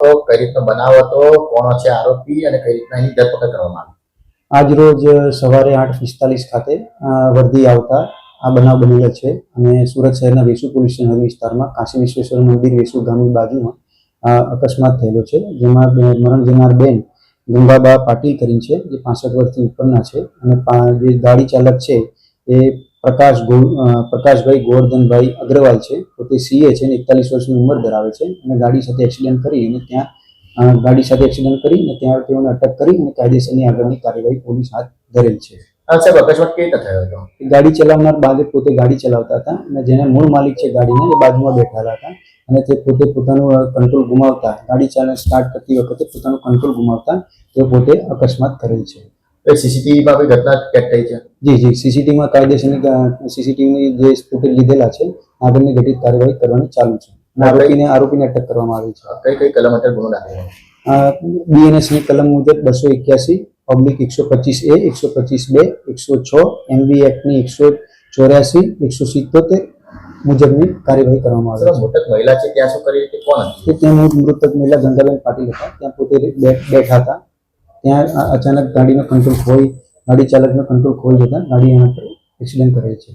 તો કઈ રીતનો બનાવ હતો, કોણ છે આરોપી અને કઈ રીતના એની ધરપકડ કરવામાં આવી? આજ રોજ સવારે આઠ પિસ્તાલીસ ખાતે વર્ધી આવતા આ બનાવ બનેલો છે અને સુરત શહેરના વેસુ પોલીસ સ્ટેશન વિસ્તારમાં કાશી વિશ્વેશ્વર મંદિર વેસુ ગામની બાજુમાં અકસ્માત થયેલો છે. જેમાં મરણ જનાર બેન ગંગાબા પાટીલ કરીને છે, જે પાસઠ વર્ષથી ઉપરના છે અને જે ગાડી ચાલક છે એ પ્રકાશ પ્રકાશભાઈ ગોવર્ધનભાઈ અગ્રવાલ છે. પોતે સીએ છે અને એકતાલીસ વર્ષની ઉંમર ધરાવે છે અને ગાડી સાથે એક્સિડન્ટ કરી અને ત્યાં ગાડી સાથે એક્સિડન્ટ કરી અને ત્યાં તેઓને અટક કરી અને કાયદેસરની આગળની કાર્યવાહી પોલીસ હાથ ધરેલ છે. સાહેબ અકસ્માત કેવી રીતે થયો હતો? ગાડી ચલાવનાર બાદ પોતે ગાડી ચલાવતા હતા અને જેને મૂળ માલિક છે ગાડીના એ બાજુમાં બેઠેલા હતા અને તે પોતે પોતાનું કંટ્રોલ ગુમાવતા. ગાડી ચાલન સ્ટાર્ટ કરતી વખતે પોતાનું કંટ્રોલ ગુમાવતા તે પોતે અકસ્માત કરેલ છે. સીસીટીવીમાં બી ઘટના કેટ થઈ છે. જી જી. સીસીટીવીમાં કાયદેસરની સીસીટીવીની જે ફૂટેજ લીધેલા છે આગળની ઘટિત કાર્યવાહી કરવાની ચાલુ છે. આરોપીને આરોપીને અટક કરવામાં આવી છે. કઈ કઈ કલમ હેઠળ ગુનો દાખલ બીએનએસની કલમ મુજબ બસો એક્યાસી પબ્લિક એકસો પચીસ એ એકસો પચીસ બે એકસો છ એમબી એક્ટની એકસો ચોર્યાસી એકસો સિત્તોતેર મુજબની કાર્યવાહી કરવામાં આવે છે. મૃતક મહિલા છે ત્યાં શું કરી હતી? કોણ કે ત્યાં મૃત- મૃતક મહિલા ગંગાબેન પાટીલ હતા. ત્યાં પોતે બે- બેઠા હતા. ત્યાં અચાનક ગાડીનો કંટ્રોલ ખોઈ, ગાડી ચાલકનો કંટ્રોલ ખોઈ જતા ગાડી એના પર એક્સિડન્ટ કરે છે.